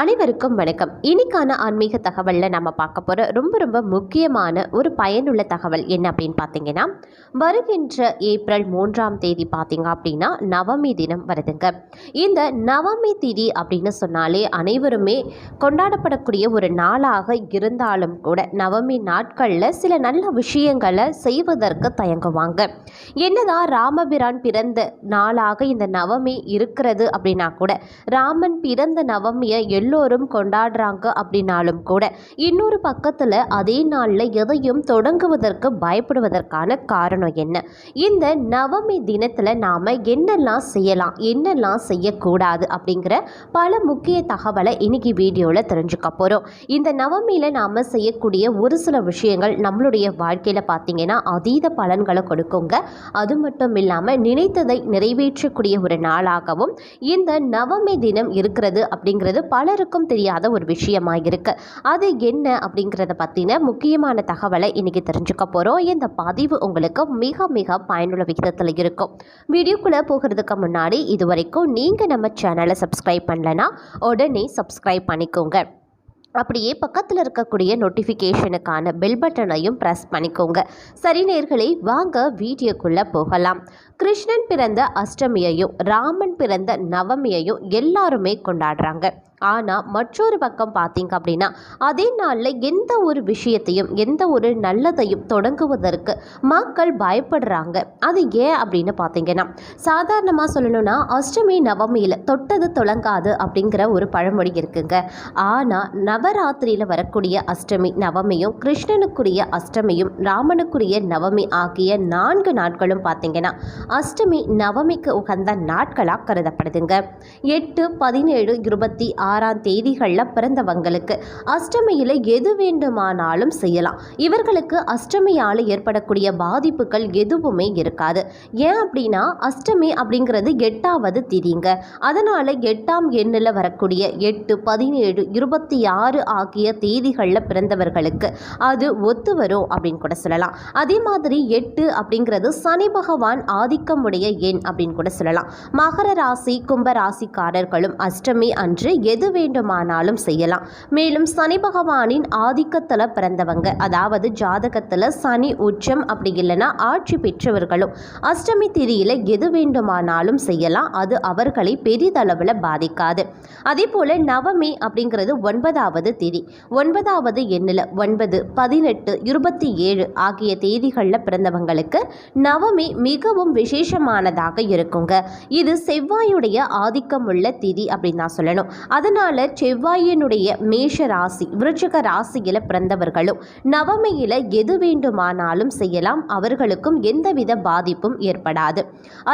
அனைவருக்கும் வணக்கம். இன்னைக்கான ஆன்மீக தகவலில் நம்ம பார்க்க போகிற ரொம்ப ரொம்ப முக்கியமான ஒரு பயனுள்ள தகவல் என்ன அப்படின்னு பார்த்தீங்கன்னா வருகின்ற ஏப்ரல் மூன்றாம் தேதி பார்த்தீங்க அப்படின்னா நவமி தினம் வருதுங்க. இந்த நவமி திதி அப்படின்னு சொன்னாலே அனைவருமே கொண்டாடப்படக்கூடிய ஒரு நாளாக இருந்தாலும் கூட நவமி நாட்களில் சில நல்ல விஷயங்களை செய்வதற்கு தயங்குவாங்க. என்னதான் ராமபிரான் பிறந்த நாளாக இந்த நவமி இருக்கிறது அப்படின்னா கூட ராமன் பிறந்த நவமியை எல்லோரும் கொண்டாடுறாங்க அப்படின்னாலும் கூட இன்னொரு பக்கத்தில் அதே நாளில் எதையும் தொடங்குவதற்கு பயப்படுவதற்கான காரணம் என்ன? இந்த நவமி தினத்தில் நாம் என்னெல்லாம் செய்யலாம் என்னெல்லாம் செய்யக்கூடாது அப்படிங்கிற பல முக்கிய தகவலை இன்னைக்கு வீடியோவில் தெரிஞ்சுக்க போகிறோம் இந்த நவமியில் நாம் செய்யக்கூடிய ஒரு சில விஷயங்கள் நம்மளுடைய வாழ்க்கையில் பார்த்திங்கன்னா அதீத பலன்களை கொடுக்குங்க. அது மட்டும் இல்லாமல் நினைத்ததை நிறைவேற்றக்கூடிய ஒரு நாளாகவும் இந்த நவமி தினம் இருக்கிறது அப்படிங்கிறது பல பலருக்கும் தெரியாத ஒரு விஷயமாக இருக்கு அது என்ன அப்படிங்கிறத பற்றின முக்கியமான தகவலை இன்னைக்கு தெரிஞ்சுக்க போகிறோம் இந்த பதிவு உங்களுக்கு மிக மிக பயனுள்ள விகிதத்தில் இருக்கும். வீடியோக்குள்ளே போகிறதுக்கு முன்னாடி இது வரைக்கும் நீங்கள் நம்ம சேனலை சப்ஸ்கிரைப் பண்ணலைன்னா உடனே சப்ஸ்கிரைப் பண்ணிக்கோங்க. அப்படியே பக்கத்தில் இருக்கக்கூடிய நோட்டிஃபிகேஷனுக்கான பெல் பட்டனையும் ப்ரெஸ் பண்ணிக்கோங்க. சரி நேர்களை வாங்க வீடியோக்குள்ளே போகலாம். கிருஷ்ணன் பிறந்த அஷ்டமியையும் ராமன் பிறந்த நவமியையும் எல்லாருமே கொண்டாடுறாங்க. ஆனால் மற்றொரு பக்கம் பார்த்தீங்க அப்படின்னா அதே நாளில் எந்த ஒரு விஷயத்தையும் எந்த ஒரு நல்லதையும் தொடங்குவதற்கு மக்கள் பயப்படுறாங்க. அது ஏன் அப்படின்னு பார்த்தீங்கன்னா சாதாரணமாக சொல்லணும்னா அஷ்டமி நவமியில் தொட்டது தொடங்காது அப்படிங்கிற ஒரு பழமொழி இருக்குங்க. ஆனால் நவராத்திரியில் வரக்கூடிய அஷ்டமி நவமியும் கிருஷ்ணனுக்குரிய அஷ்டமியும் ராமனுக்குரிய நவமி ஆகிய நான்கு நாட்களும் பார்த்தீங்கன்னா அஷ்டமி நவமிக்கு உகந்த நாட்களாக கருதப்படுதுங்க. எட்டு பதினேழு இருபத்தி ஆறாம் தேதிகளில் பிறந்தவங்களுக்கு. அஷ்டமியில் எது வேண்டுமானாலும் செய்யலாம். இவர்களுக்கு அஷ்டமியால் ஏற்படக்கூடிய பாதிப்புகள் எதுவுமே இருக்காது. ஏன் அப்படின்னா அஷ்டமி அப்படிங்கிறது எட்டாவது திதிங்க. அதனால் எட்டாம் எண்ணில் வரக்கூடிய எட்டு பதினேழு இருபத்தி ஆறு ஆகிய தேதிகளில் பிறந்தவர்களுக்கு அது ஒத்து வரும் அப்படின்னு கூட சொல்லலாம். அதே மாதிரி எட்டு அப்படிங்கிறது சனி பகவான் ஆதிக்கமுடைய எண் அப்படின்னு கூட சொல்லலாம். மகர ராசி கும்ப ராசிக்காரர்களும் அஷ்டமி அன்று எது எது வேண்டுமானாலும் செய்யலாம். மேலும் சனி பகவானின் ஆதிக்கத்தில் பிறந்தவங்க அதாவது ஜாதகத்தில் சனி உச்சம் அப்படி இல்லைன்னா ஆட்சி பெற்றவர்களும் அஷ்டமி திதியில் எது வேண்டுமானாலும் செய்யலாம். அது அவர்களை பெரிதளவில் பாதிக்காது. அதே போல் நவமி அப்படிங்கிறது ஒன்பதாவது திதி. ஒன்பதாவது எண்ணில் ஒன்பது பதினெட்டு இருபத்தி ஏழு ஆகிய தேதிகளில் பிறந்தவங்களுக்கு நவமி மிகவும் விசேஷமானதாக இருக்குங்க. இது செவ்வாயுடைய ஆதிக்கம் உள்ள திதி அப்படின்னு தான் சொல்லணும். அதனால செவ்வாயினுடைய மேஷ ராசி விருச்சிக ராசியில் பிறந்தவர்களும் நவமியில எது வேண்டுமானாலும் செய்யலாம். அவர்களுக்கும் எந்தவித பாதிப்பும் ஏற்படாது.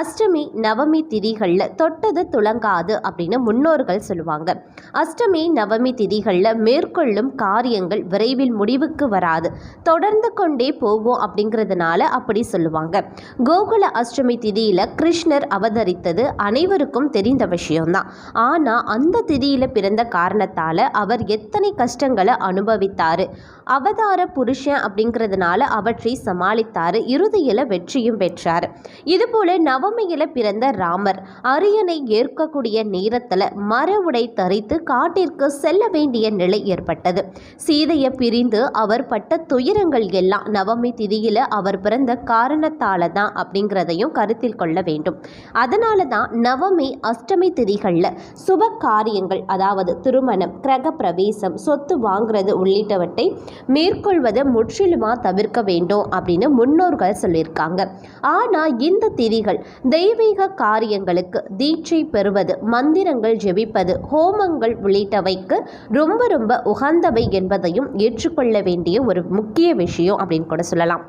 அஷ்டமி நவமி திதிகளில் தொட்டது துளங்காது அப்படின்னு முன்னோர்கள் சொல்லுவாங்க. அஷ்டமி நவமி திதிகளில் மேற்கொள்ளும் காரியங்கள் விரைவில் முடிவுக்கு வராது. தொடர்ந்து கொண்டே போகும் அப்படிங்கிறதுனால அப்படி சொல்லுவாங்க. கோகுல அஷ்டமி திதியில் கிருஷ்ணர் அவதரித்தது அனைவருக்கும் தெரிந்த விஷயம்தான். ஆனால் அந்த திதியில் பிறந்த காரணத்தால் அவர் எத்தனை கஷ்டங்களை அனுபவித்தார்? அவதார புருஷன் அப்படிங்கிறதுனால அவற்றை சமாளித்தார். இறுதியில் வெற்றியும் பெற்றார். இதுபோல நவமியில் பிறந்த ராமர் அரியணை ஏற்கக்கூடிய நேரத்தில் மர உடை தரித்து காட்டிற்கு செல்ல வேண்டிய நிலை ஏற்பட்டது. சீதையை பிரிந்து அவர் பட்ட துயரங்கள் எல்லாம் நவமி திதியில் அவர் பிறந்த காரணத்தால் தான் அப்படிங்கிறதையும் கருத்தில் கொள்ள வேண்டும். அதனால தான் நவமி அஷ்டமி திதிகளில் சுப காரியங்கள் அதாவது திருமணம் கிரக பிரவேசம் சொத்து வாங்குறது உள்ளிட்டவற்றை மேற்கொள்வதை முற்றிலுமாக தவிர்க்க வேண்டும் அப்படின்னு முன்னோர்கள் சொல்லியிருக்காங்க. ஆனால் இந்த திதிகள் தெய்வீக காரியங்களுக்கு தீட்சை பெறுவது மந்திரங்கள் ஜெபிப்பது ஹோமங்கள் உள்ளிட்டவைக்கு ரொம்ப ரொம்ப உகந்தவை என்பதையும் ஏற்றுக்கொள்ள வேண்டிய ஒரு முக்கிய விஷயம் அப்படின்னு கூட சொல்லலாம்.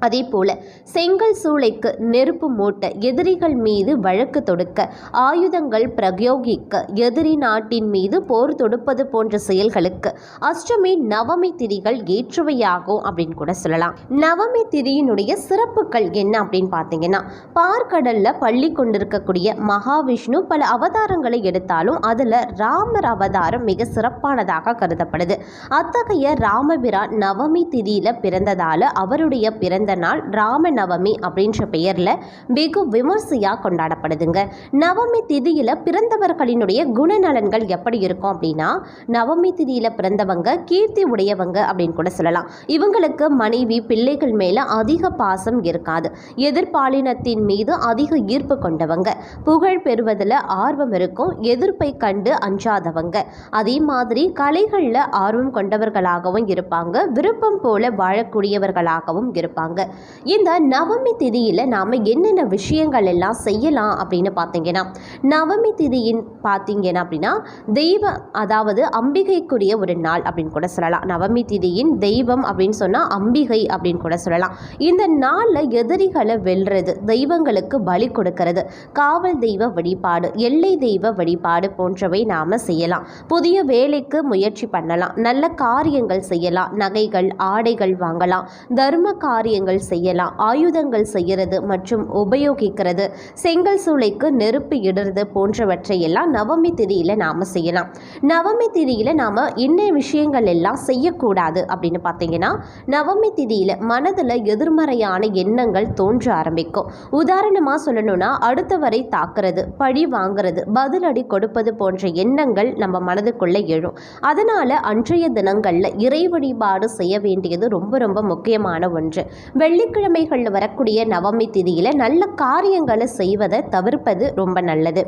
அதே போல செங்கல் சூளைக்கு நெருப்பு மூட்ட எதிரிகள் மீது வழக்கு தொடுக்க ஆயுதங்கள் பிரயோகிக்க எதிரி நாட்டின் மீது போர் தொடுப்பது போன்ற செயல்களுக்கு அஷ்டமி நவமி திரிகள் ஏற்றுவையாகும் அப்படின்னு கூட சொல்லலாம். நவமி திரியினுடைய சிறப்புகள் என்ன அப்படின்னு பார்த்தீங்கன்னா பார்க்கடல்ல பள்ளி கொண்டிருக்கக்கூடிய மகாவிஷ்ணு பல அவதாரங்களை எடுத்தாலும் அதில் ராமர் அவதாரம் மிக சிறப்பானதாக கருதப்படுது. அத்தகைய ராமபிரான் நவமி திரியில பிறந்ததால அவருடைய பிறந்த இந்த நாள் ராம நவமி அப்படின்ற பெயரில் வெகு விமர்சையாக கொண்டாடப்படுதுங்க. நவமி திதியில் பிறந்தவர்களினுடைய குணநலன்கள் எப்படி இருக்கும் அப்படின்னா நவமி திதியில் பிறந்தவங்க கீர்த்தி உடையவங்க அப்படின்னு கூட சொல்லலாம். இவங்களுக்கு மனைவி பிள்ளைகள் மேலே அதிக பாசம் இருக்காது. எதிர்பாலினத்தின் மீது அதிக ஈர்ப்பு கொண்டவங்க. புகழ் பெறுவதில் ஆர்வம் இருக்கும் எதிர்ப்பை கண்டு அஞ்சாதவங்க. அதே மாதிரி கலைகளில் ஆர்வம் கொண்டவர்களாகவும் இருப்பாங்க விருப்பம் போல வாழக்கூடியவர்களாகவும் இருப்பாங்க. இந்த நவமி திதியில் நாம் என்னென்ன விஷயங்கள் எல்லாம் செய்யலாம் அப்படின்னு பார்த்தீங்கன்னா நவமி திதியின் பார்த்தீங்கன்னா அப்படின்னா தெய்வ அதாவது அம்பிகைக்குரிய ஒரு நாள் அப்படின்னு கூட சொல்லலாம். நவமி திதியின் தெய்வம் அப்படின்னு சொன்னால் அம்பிகை அப்படின்னு கூட சொல்லலாம். இந்த நாளில் எதிரிகளை வெல்றது தெய்வங்களுக்கு பலி கொடுக்கறது காவல் தெய்வ வழிபாடு எல்லை தெய்வ வழிபாடு போன்றவை நாம் செய்யலாம். புதிய வேலைக்கு முயற்சி பண்ணலாம். நல்ல காரியங்கள் செய்யலாம். நகைகள் ஆடைகள் வாங்கலாம். தர்ம காரியங்கள் செய்யலாம். ஆயுதங்கள் செய்கிறது மற்றும் உபயோகிக்கிறது. செங்கல் சூளைக்கு நெருப்பு இடுறது போன்றவற்றை எல்லாம் நவமி திதியில் நாம் செய்யலாம். நவமி திதியில் நாம் என்ன விஷயங்கள் எல்லாம் செய்யக்கூடாது அப்படின்னு பார்த்தீங்கன்னா நவமி திதியில் மனதில் எதிர்மறையான எண்ணங்கள் தோன்ற ஆரம்பிக்கும். உதாரணமாக சொல்லணும்னா அடுத்தவரை தாக்குறது பழி வாங்குறது பதிலடி கொடுப்பது போன்ற எண்ணங்கள் நம்ம மனதுக்குள்ளே எழும். அதனால் அன்றைய தினங்களில் இறை வழிபாடு செய்ய வேண்டியது ரொம்ப ரொம்ப முக்கியமான ஒன்று. வெள்ளிக்கிழமைகளில் வரக்கூடிய நவமி திதியில் நல்ல காரியங்களை செய்வதை தவிர்ப்பது ரொம்ப நல்லது.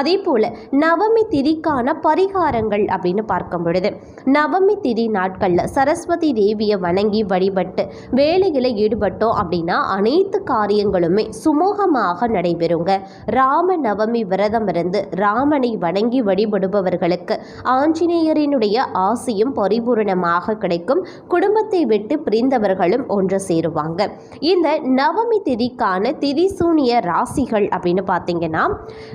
அதே போல் நவமி திதிக்கான பரிகாரங்கள் அப்படின்னு பார்க்கும் பொழுது நவமி திதி நாட்களில் சரஸ்வதி தேவியை வணங்கி வழிபட்டு வேலையில் ஈடுபட்டோம் அப்படின்னா அனைத்து காரியங்களுமே சுமூகமாக நடைபெறுங்க. ராம நவமி விரதம் இருந்து ராமனை வணங்கி வழிபடுபவர்களுக்கு ஆஞ்சநேயரினுடைய ஆசையும் பரிபூரணமாக கிடைக்கும். குடும்பத்தை விட்டு பிரிந்தவர்களும் ஒன்று சேருவாங்க. இந்த நவமி திதிக்கான திதிசூனிய ராசிகள் அப்படின்னு பார்த்தீங்கன்னா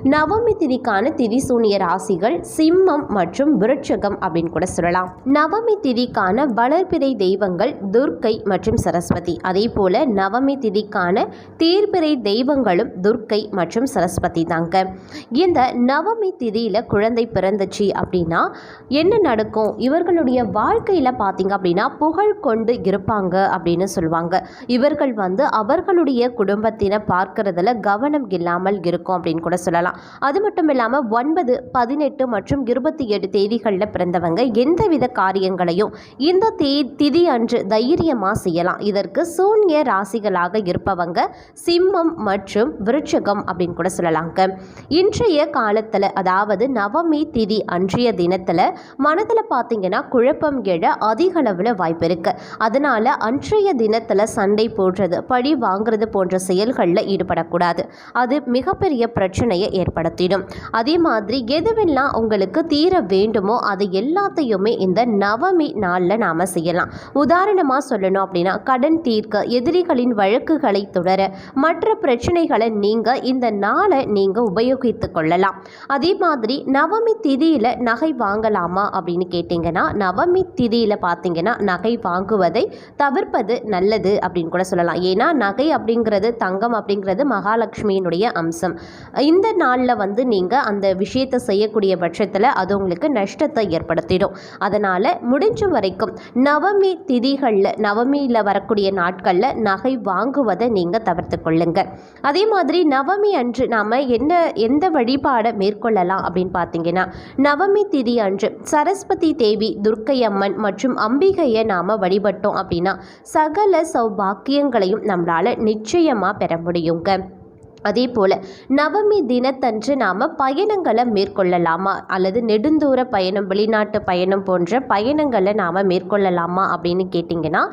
நவமி திதிக்கான திதிசூனிய ராசிகள் சிம்மம் மற்றும் விருட்சகம் அப்படின்னு கூட சொல்லலாம். நவமி திதிக்கான வளர்பிறை தெய்வங்கள் துர்க்கை மற்றும் சரஸ்வதி. அதே போல நவமி திதிக்கான தீர்பிறை தெய்வங்களும் துர்க்கை மற்றும் சரஸ்வதி தாங்க. இந்த நவமி திதியில் குழந்தை பிறந்துச்சு அப்படின்னா என்ன நடக்கும்? இவர்களுடைய வாழ்க்கையில் பார்த்தீங்க அப்படின்னா புகழ் கொண்டு இருப்பாங்க அப்படின்னு சொல்லுவாங்க. இவர்கள் வந்து அவர்களுடைய குடும்பத்தினை பார்க்கறதுல கவனம் இல்லாமல் இருக்கும் அப்படின்னு கூட சொல்லலாம். அது மட்டும் இல்லாமல் ஒன்பது பதினெட்டு மற்றும் இருபத்தி ஏழு தேதிகளில் பிறந்தவங்க எந்தவித காரியங்களையும் இந்த தே திதி அன்று தைரியமாக செய்யலாம். இதற்கு சூன்ய ராசிகளாக இருப்பவங்க சிம்மம் மற்றும் விருட்சகம் அப்படின்னு கூட சொல்லலாங்க. இன்றைய காலத்தில் அதாவது நவமி திதி அன்றைய தினத்தில் மனதில் பார்த்தீங்கன்னா குழப்பம் எழ அதிக அளவில் வாய்ப்பு இருக்கு. அதனால அன்றைய தினத்தில் சன் சண்டை போடுறது பழி வாங்குறது போன்ற செயல்களில் ஈடுபடக்கூடாது. அது மிகப்பெரிய பிரச்சனையை ஏற்படுத்திடும். அதே மாதிரி எதுவெல்லாம் உங்களுக்கு தீர வேண்டுமோ அது எல்லாத்தையுமே இந்த நவமி நாளில் நாம் செய்யலாம். உதாரணமாக சொல்லணும் அப்படின்னா கடன் தீர்க்க எதிரிகளின் வழக்குகளை தொடர மற்ற பிரச்சனைகளை நீங்கள் இந்த நாளை நீங்கள் உபயோகித்து கொள்ளலாம். அதே மாதிரி நவமி திதியில் நகை வாங்கலாமா அப்படின்னு கேட்டிங்கன்னா நவமி திதியில் பார்த்தீங்கன்னா நகை வாங்குவதை தவிர்ப்பது நல்லது அப்படின்னு கூட சொல்லலாம். ஏன்னா நகை அப்படிங்கிறது தங்கம் அப்படிங்கிறது மகாலட்சுமியினுடைய அம்சம். இந்த நாளில் வந்து நீங்கள் அந்த விஷயத்தை செய்யக்கூடிய பட்சத்தில் அது உங்களுக்கு நஷ்டத்தை ஏற்படுத்திடும். அதனால் முடிஞ்ச வரைக்கும் நவமி திதிகளில் நவமியில் வரக்கூடிய நாட்களில் நகை வாங்குவதை நீங்கள் தவிர்த்து கொள்ளுங்க. அதே மாதிரி நவமி அன்று நாம் என்ன எந்த வழிபாடை மேற்கொள்ளலாம் அப்படின்னு பார்த்தீங்கன்னா நவமி திதி அன்று சரஸ்வதி தேவி துர்க்கை அம்மன் மற்றும் அம்பிகையை நாம் வழிபட்டோம் அப்படின்னா சகல பாக்கியங்களையும் நம்மளால் நிச்சயமாக பெற முடியுங்க. அதே போல் நவமி தினத்தன்று நாம் பயணங்களை மேற்கொள்ளலாமா? அல்லது நெடுந்தூர பயணம் வெளிநாட்டு பயணம் போன்ற பயணங்களை நாம் மேற்கொள்ளலாமா அப்படின்னு கேட்டிங்கன்னா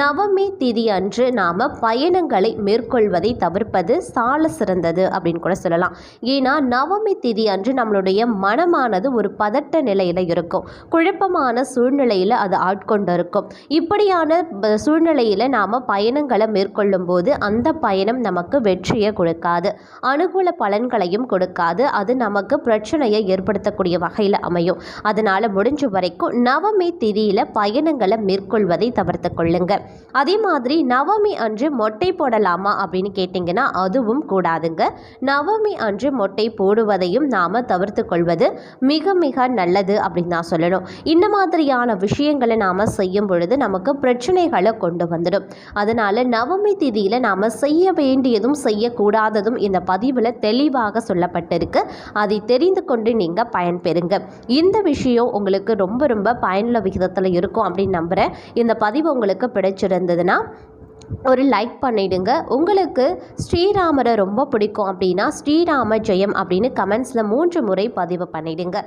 நவமி திதி அன்று நாம் பயணங்களை மேற்கொள்வதை தவிர்ப்பது சால சிறந்தது அப்படின்னு கூட சொல்லலாம். ஏன்னா நவமி திதி அன்று நம்மளுடைய மனமானது ஒரு பதட்ட நிலையில் இருக்கும். குழப்பமான சூழ்நிலையில் அது ஆட்கொண்டு இருக்கும் இப்படியான சூழ்நிலையில் நாம் பயணங்களை மேற்கொள்ளும் போது அந்த பயணம் நமக்கு வெற்றியை கொடுக்காது. கொடுக்காது. அனுகூல பலன்களையும் கொடுக்காது. அது நமக்கு பிரச்சனையை ஏற்படுத்தக்கூடிய வகையில் அமையும். அதனால் முடிஞ்ச வரைக்கும் நவமி திதியில் பயணங்களை மேற்கொள்வதை தவிர்த்து கொள்ளுங்க. அதே மாதிரி நவமி அன்று மொட்டை போடலாமா அப்படின்னு கேட்டிங்கன்னா அதுவும் கூடாதுங்க. நவமி அன்று மொட்டை போடுவதையும் நாம் தவிர்த்து கொள்வது மிக மிக நல்லது அப்படின்னு தான் சொல்லணும். இந்த மாதிரியான விஷயங்களை நாம் செய்யும் பொழுது நமக்கு பிரச்சனைகளை கொண்டு வந்துடும். அதனால் நவமி திதியில் நாம் செய்ய வேண்டியதும் செய்யக்கூடாது செய்யக்கூடாததும் இந்த பதிவில் தெளிவாக சொல்லப்பட்டிருக்கு. அதை தெரிந்து கொண்டு நீங்கள் பயன்பெறுங்க. இந்த விஷயம் உங்களுக்கு ரொம்ப ரொம்ப பயனுள்ள விகிதத்தில் இருக்கும் அப்படின்னு நம்புகிறேன் இந்த பதிவு உங்களுக்கு பிடிச்சிருந்ததுன்னா ஒரு லைக் பண்ணிடுங்க. உங்களுக்கு ஸ்ரீராமரை ரொம்ப பிடிக்கும் அப்படின்னா ஸ்ரீராம ஜெயம் அப்படின்னு கமெண்ட்ஸில் மூன்று முறை பதிவு பண்ணிடுங்க.